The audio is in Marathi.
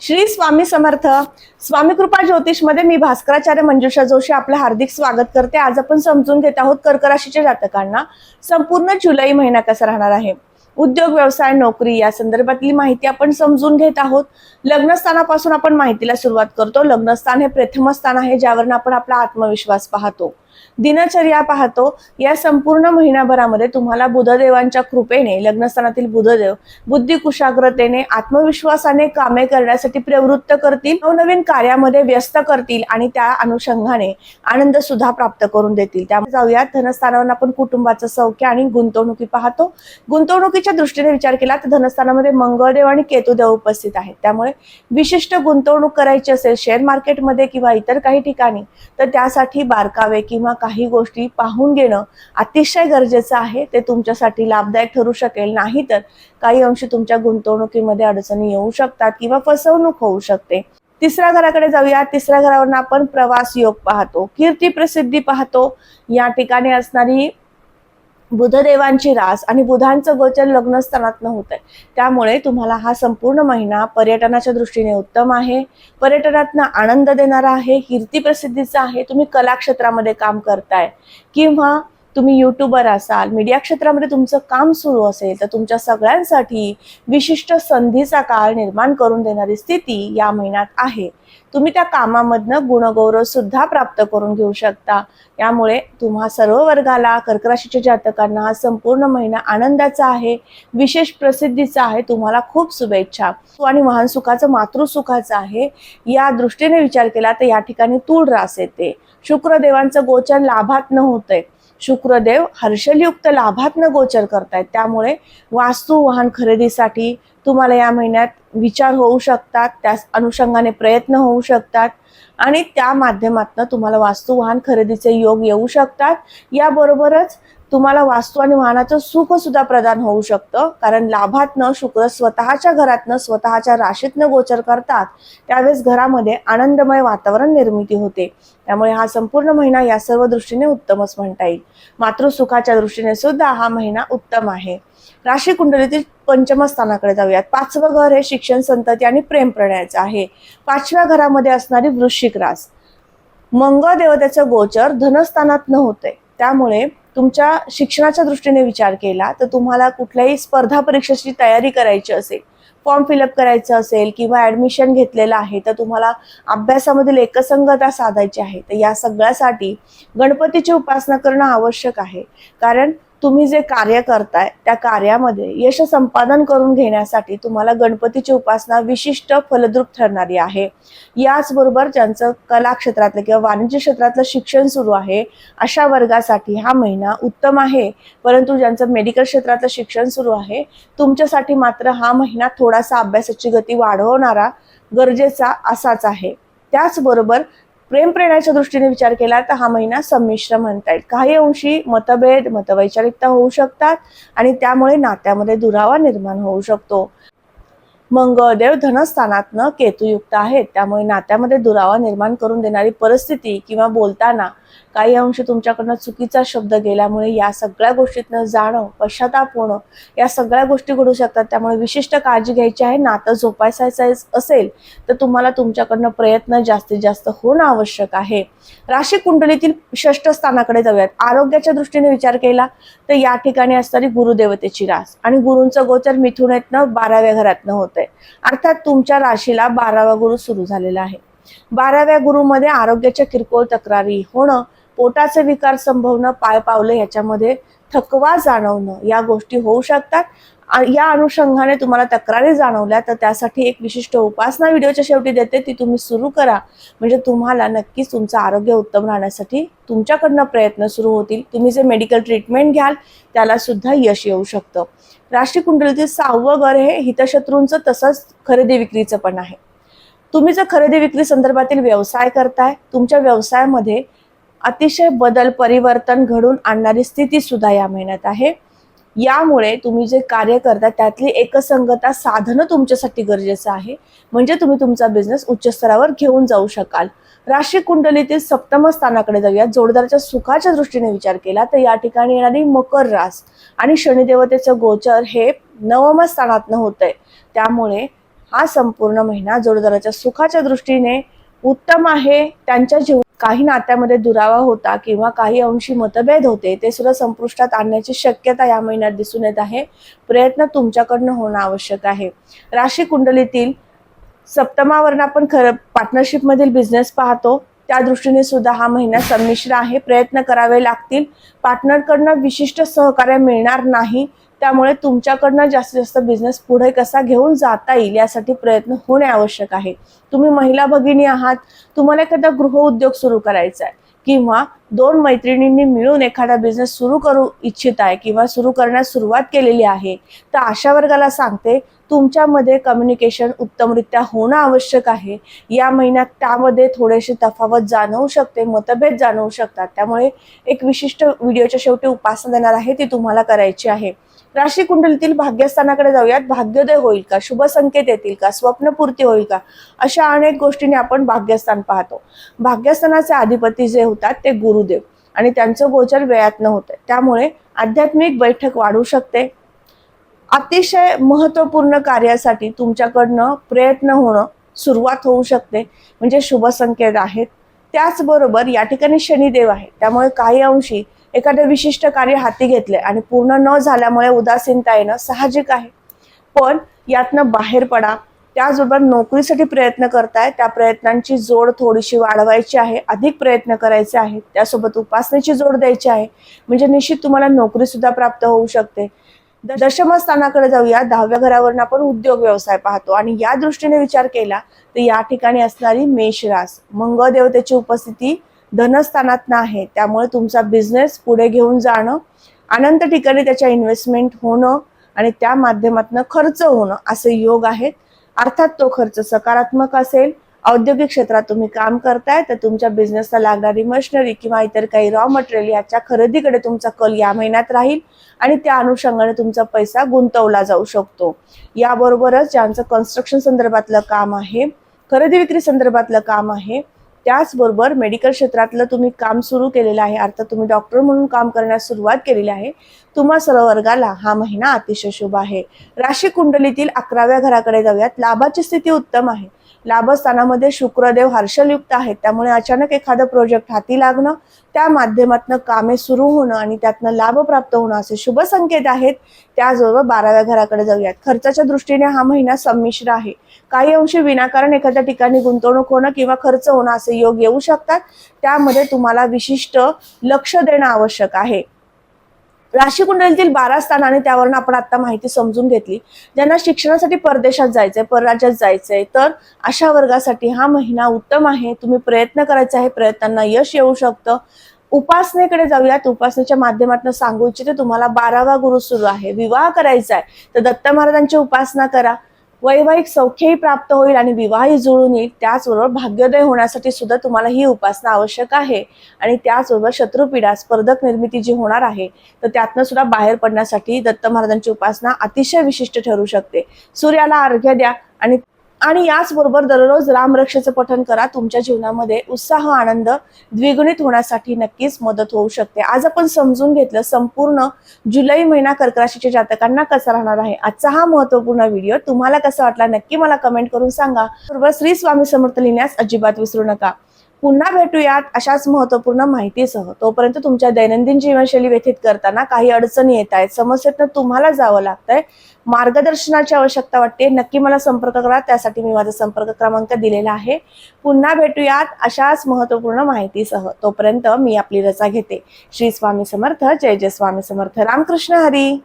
श्री स्वामी समर्थ. स्वामी कृपा ज्योतिषमध्ये मी भास्कराचार्य मंजुषा जोशी आपलं हार्दिक स्वागत करते. आज आपण समजून घेत आहोत कर्क राशीच्या जातकांना. संपूर्ण जुलै महिना कसा राहणार आहे? उद्योग व्यवसाय नोकरी या संदर्भातली माहिती आपण समजून घेत आहोत. लग्नस्थानापासून आपण माहितीला सुरुवात करतो. लग्नस्थान हे प्रथम स्थान आहे ज्यावरून आपण आपला आत्मविश्वास पाहतो. दिनचर्या पाहतो. या संपूर्ण महिनाभरामध्ये तुम्हाला बुधदेवांच्या कृपेने लग्नस्थानातील बुधदेव बुद्धी कुशाग्रतेने आत्मविश्वासाने कामे करण्यासाठी प्रवृत्त करतील नवनवीन कार्यामध्ये व्यस्त करतील आणि त्या अनुषंगाने आनंद सुद्धा प्राप्त करून देतील. त्यामुळे जाऊयात. धनस्थानावर आपण कुटुंबाचं सौख्य आणि गुंतवणुकी पाहतो. गुंतवणुकीच्या दृष्टीने विचार केला तर धनस्थानामध्ये मंगळदेव आणि केतुदेव उपस्थित आहेत. त्यामुळे विशिष्ट गुंतवणूक करायची असेल शेअर मार्केटमध्ये किंवा इतर काही ठिकाणी तर त्यासाठी बारकावे किंवा किंवा काही गोष्टी पाहून घेणं अतिशय गरजेचं आहे. ते तुमच्यासाठी लाभदायक ठरू शकेल. नाही तर काही अंशी तुमच्या गुंतवणुकीमध्ये अडचणी येऊ शकतात किंवा फसवणूक होऊ शकते. तिसऱ्या घराकडे जाऊया. तिसऱ्या घरावरून आपण प्रवास योग पाहतो. कीर्ती प्रसिद्धी पाहतो. या ठिकाणी असणारी बुधदेवांची रास आणि बुधांचं गोचर लग्नस्थानात होत आहे त्यामुळे तुम्हाला हा संपूर्ण महिना पर्यटनाच्या दृष्टीने उत्तम आहे. पर्यटनातनं आनंद देणारा आहे कीर्ती प्रसिद्धीचा आहे. तुम्ही कलाक्षेत्रामध्ये काम करताय. किंवा तुम्ही युट्यूबर असाल मीडिया क्षेत्रामध्ये तुमचं काम सुरू असेल तर तुमच्या सगळ्यांसाठी विशिष्ट संधीचा काळ निर्माण करून देणारी स्थिती या महिन्यात आहे. तुम्ही त्या कामामधनं गुणगौरव सुद्धा प्राप्त करून घेऊ शकता. यामुळे तुम्हा सर्व वर्गाला कर्कराशीच्या जातकांना हा संपूर्ण महिना आनंदाचा आहे विशेष प्रसिद्धीचा आहे तुम्हाला खूप शुभेच्छा. आणि वाहन सुखाचं मातृसुखाचं आहे या दृष्टीने विचार केला तर या ठिकाणी तूळ रास येते. शुक्रदेवांचं गोचर लाभात न होतंय. शुक्रदेव हर्षलयुक्त लाभातनं गोचर करतायत. त्यामुळे वास्तू वाहन खरेदीसाठी तुम्हाला या महिन्यात विचार होऊ शकतात त्या अनुषंगाने प्रयत्न होऊ शकतात आणि त्या माध्यमातून तुम्हाला वास्तू वाहन खरेदीचे योग येऊ शकतात. याबरोबरच तुम्हाला वास्तू आणि वाहनाचं सुख सुद्धा प्रदान होऊ शकतं. कारण लाभातनं शुक्र स्वतःच्या घरातनं स्वतःच्या राशीतनं गोचर करतात. त्यावेळेस घरामध्ये आनंदमय वातावरण निर्मिती होते. त्यामुळे हा संपूर्ण महिना या सर्व दृष्टीने उत्तमच म्हणता येईल. मातृसुखाच्या दृष्टीने सुद्धा हा महिना उत्तम आहे. राशी कुंडलीतील पंचम स्थानाकडे जाऊयात. पाचवं घर हे शिक्षण संतती आणि प्रेम प्रणयाचं आहे. पाचव्या घरामध्ये असणारी वृश्चिक रास. मंगळ देवतेचं गोचर धनस्थानात न होते त्यामुळे तुमच्या शिक्षणाच्या दृष्टीने विचार केला तर तुम्हाला कुठल्याही स्पर्धा परीक्षेची तयारी करायची असेल फॉर्म फिलअप करायचं असेल किंवा ऍडमिशन घेतलेलं आहे तर तुम्हाला अभ्यासामधील एकसंगता साधायची आहे. तर या सगळ्यासाठी गणपतीची उपासना करणं आवश्यक आहे. कारण तुम्ही जे कार्य करताय त्या कार्यामध्ये यश संपादन करून घेण्यासाठी तुम्हाला गणपतीची उपासना विशिष्ट फलद्रूप ठरणारी आहे. याचबरोबर ज्यांचं कला क्षेत्रातलं किंवा वाणिज्य क्षेत्रातलं शिक्षण सुरू आहे अशा वर्गासाठी हा महिना उत्तम आहे. परंतु ज्यांचं मेडिकल क्षेत्रातलं शिक्षण सुरू आहे तुमच्यासाठी मात्र हा महिना थोडासा अभ्यासाची गती वाढवणारा गरजेचा असाच आहे. त्याचबरोबर प्रेम प्रेरणाच्या दृष्टीने विचार केला तर हा महिना संमिश्र म्हणता येईल. काही अंशी मतभेद मतवैचारिकता होऊ शकतात आणि त्यामुळे नात्यामध्ये दुरावा निर्माण होऊ शकतो. मंगळदेव धनस्थानातनं केतुयुक्त आहेत. त्यामुळे नात्यामध्ये दुरावा निर्माण करून देणारी परिस्थिती किंवा बोलताना काही अंश तुमच्याकडनं चुकीचा शब्द गेल्यामुळे या सगळ्या गोष्टीतनं जाणं पश्चाताप होणं या सगळ्या गोष्टी घडू शकतात. त्यामुळे विशिष्ट काळजी घ्यायची आहे. नातं जोपासायचं असेल तर तुम्हाला तुमच्याकडनं प्रयत्न जास्तीत जास्त होणं आवश्यक आहे. राशी कुंडलीतील षष्ठ स्थानाकडे जाऊयात. आरोग्याच्या दृष्टीने विचार केला तर या ठिकाणी असणारी गुरुदेवतेची रास आणि गुरूंचं गोचर मिथुनेतनं बाराव्या घरातनं होतंय. अर्थात तुमच्या राशीला बारावा गुरु सुरू झालेला आहे. बाराव्या गुरुमध्ये आरोग्याच्या किरकोळ तक्रारी होणं पोटाचे विकार संभवणं पाय पावलं ह्याच्यामध्ये थकवा जाणवणं या गोष्टी होऊ शकतात. या अनुषंगाने तुम्हाला तक्रारी जाणवल्या तर त्यासाठी एक विशिष्ट उपासना व्हिडिओच्या शेवटी देते ती तुम्ही सुरू करा. म्हणजे तुम्हाला नक्कीच तुमचं आरोग्य उत्तम राहण्यासाठी तुमच्याकडनं प्रयत्न सुरू होतील. तुम्ही जे मेडिकल ट्रीटमेंट घ्याल त्याला सुद्धा यश येऊ शकतं. राष्ट्रीय कुंडलीतील सहावं घर हे हितशत्रूंचं तसंच खरेदी विक्रीचं पण आहे. तुम्ही जर खरेदी विक्री संदर्भातील व्यवसाय करताय तुमच्या व्यवसायामध्ये अतिशय बदल परिवर्तन घडून आणणारी स्थिती सुद्धा या महिन्यात आहे. यामुळे तुम्ही जे कार्य करता त्यातली एकसंगता साधनं तुमच्यासाठी गरजेचं आहे. म्हणजे तुम्ही तुमचा बिझनेस उच्च स्तरावर घेऊन जाऊ शकाल. राशी कुंडलीतील सप्तम स्थानाकडे जाऊया. जोडदारच्या सुखाच्या दृष्टीने विचार केला तर या ठिकाणी येणारी मकर रास आणि शनिदेवतेचं गोचर हे नवम स्थानातनं होत आहे त्यामुळे हा संपूर्ण महिना जोडदाराच्या सुखाच्या दृष्टीने उत्तम आहे. त्यांच्या जीवन काही नात्यामध्ये दुरावा होता किंवा काही अंशी मतभेद होते ते सुद्धा संपुष्टात आणण्याची शक्यता या महिन्यात दिसून येत आहे. प्रयत्न तुमच्याकडनं होणं आवश्यक आहे. राशी कुंडलीतील सप्तमावरण आपण खरं पार्टनरशिपमधील बिझनेस पाहतो. त्या दृष्टीने सुद्धा हा महिना संमिश्र आहे. प्रयत्न करावे लागतील. पार्टनरकडनं विशिष्ट सहकार्य मिळणार नाही. त्यामुळे तुमच्याकडनं जास्तीत जास्त बिझनेस पुढे कसा घेऊन जाता येईल यासाठी प्रयत्न होणे आवश्यक आहे. तुम्ही महिला भगिनी आहात तुम्हाला एखादा गृहउद्योग सुरू करायचा आहे किंवा दोन मैत्रिणींनी मिळून एखादा बिझनेस सुरू करू इच्छित आहे किंवा सुरू करण्यास सुरुवात केलेली आहे तर अशा वर्गाला सांगते तुमच्यामध्ये कम्युनिकेशन उत्तमरित्या होणं आवश्यक आहे. या महिन्यात त्यामध्ये थोडेसे तफावत जाणवू शकते मतभेद जाणवू शकतात. त्यामुळे एक विशिष्ट व्हिडिओच्या शेवटी उपासना देणार आहे ती तुम्हाला करायची आहे. राशी कुंडलीतील भाग्यस्थानाकडे जाऊयात. भाग्योदय होईल का? शुभ संकेत येतील का? स्वप्नपूर्ती होईल का? अशा अनेक गोष्टीने आपण भाग्यस्थान पाहतो. भाग्यस्थानाचे अधिपती जे होतात ते गुरुदेव आणि त्यांचं गोचर वेळात होतं त्यामुळे आध्यात्मिक बैठक वाढू शकते. अतिशय महत्त्वपूर्ण कार्यासाठी तुमच्याकडनं प्रयत्न होणं सुरुवात होऊ शकते. म्हणजे शुभ संकेत आहेत. त्याचबरोबर या ठिकाणी शनिदेव आहे. त्यामुळे काही अंशी एखादे विशिष्ट कार्य हाती घेतले आणि पूर्ण न झाल्यामुळे उदासीनता येणं साहजिक आहे. पण यातनं बाहेर पडा. त्याचबरोबर नोकरीसाठी प्रयत्न करताय. त्या प्रयत्नांची जोड थोडीशी वाढवायची आहे. अधिक प्रयत्न करायचे आहे त्यासोबत उपासनेची जोड द्यायची आहे. म्हणजे निश्चित तुम्हाला नोकरी सुद्धा प्राप्त होऊ शकते. दशमस्थानाकडे जाऊया. दहाव्या घरावरून आपण उद्योग व्यवसाय पाहतो. आणि या दृष्टीने विचार केला तर या ठिकाणी असणारी मेषरास मंगळ देवतेची उपस्थिती धनस्थानात आहे त्यामुळे तुमचा बिझनेस पुढे घेऊन जाणं अनंत ठिकाणी त्याच्या इन्व्हेस्टमेंट होणं आणि त्या माध्यमातून खर्च होणं असे योग आहेत. अर्थात तो खर्च सकारात्मक असेल औद्योगिक क्षेत्रात तुम्ही काम करताय तर तुमच्या बिझनेसला लागणारी मशिनरी किंवा इतर काही रॉ मटेरियल याच्या खरेदीकडे तुमचा कल या महिन्यात राहील आणि त्या अनुषंगाने तुमचा पैसा गुंतवला जाऊ शकतो. याबरोबरच ज्यांचं कन्स्ट्रक्शन संदर्भातलं काम आहे खरेदी विक्री संदर्भातलं काम आहे त्याचबरोबर मेडिकल क्षेत्रातलं तुम्ही काम सुरू केलेलं आहे. अर्थात तुम्ही डॉक्टर म्हणून काम करण्यास सुरुवात केलेली आहे. तुम्हा सर्व वर्गाला हा महिना अतिशय शुभ आहे. राशी कुंडलीतील अकराव्या घराकडे जाऊयात. लाभाची स्थिती उत्तम आहे. लाभस्थानामध्ये शुक्रदेव हर्षलयुक्त आहेत. त्यामुळे अचानक एखादं प्रोजेक्ट हाती लागणं त्या माध्यमातून कामे सुरू होणं आणि त्यातनं लाभ प्राप्त होणं असे शुभ संकेत आहेत. त्याचबरोबर बाराव्या घराकडे जाऊयात. खर्चाच्या दृष्टीने हा महिना संमिश्र आहे. काही अंशी विनाकारण एखाद्या ठिकाणी गुंतवणूक होणं किंवा खर्च होणं असे योग येऊ शकतात. त्यामध्ये तुम्हाला विशिष्ट लक्ष देणं आवश्यक आहे. राशी कुंडलीतील बारा स्थान आणि त्यावरून आपण आता माहिती समजून घेतली. ज्यांना शिक्षणासाठी परदेशात जायचंय परराज्यात जायचंय तर अशा वर्गासाठी हा महिना उत्तम आहे. तुम्ही प्रयत्न करायचा आहे प्रयत्नांना यश येऊ शकतं. उपासनेकडे जाऊयात. उपासनेच्या माध्यमातून सांगू इच्छिते तुम्हाला बारावा गुरु सुरू आहे. विवाह करायचा आहे तर दत्त महाराजांची उपासना करा. वैवाहिक सौख्यही प्राप्त होईल आणि विवाहही जुळून येईल त्याचबरोबर भाग्योदय होण्यासाठी सुद्धा तुम्हाला ही उपासना आवश्यक आहे. आणि त्याचबरोबर शत्रुपीडा स्पर्धक निर्मिती जी होणार आहे तर त्यातनं सुद्धा बाहेर पडण्यासाठी दत्त महाराजांची उपासना अतिशय विशिष्ट ठरू शकते. सूर्याला अर्घ्य द्या आणि आणि याचबरोबर दररोज रामरक्षेचं पठण करा. तुमच्या जीवनामध्ये उत्साह आनंद द्विगुणित होण्यासाठी नक्कीच मदत होऊ शकते. आज आपण समजून घेतलं संपूर्ण जुलै महिना कर्कराशीच्या जातकांना कसा राहणार आहे. आजचा हा महत्त्वपूर्ण व्हिडिओ तुम्हाला कसा वाटला नक्की मला कमेंट करून सांगा. बरोबर श्री स्वामी समर्थ लिहिण्यास अजिबात विसरू नका. पुन्हा भेटूयात अशाच महत्त्वपूर्ण माहितीसह. तोपर्यंत तुमच्या दैनंदिन जीवनशैली व्यथित करताना काही अडचणी येत आहेत समस्येतनं तुम्हाला जावं लागतंय. मार्गदर्शनाची आवश्यकता वाटते. नक्की मला संपर्क करा. त्यासाठी मी माझा संपर्क क्रमांक दिलेला आहे. पुन्हा भेटूयात अशाच महत्त्वपूर्ण माहितीसह. तोपर्यंत मी आपली रजा घेते. श्री स्वामी समर्थ. जय जय स्वामी समर्थ. रामकृष्ण हरी.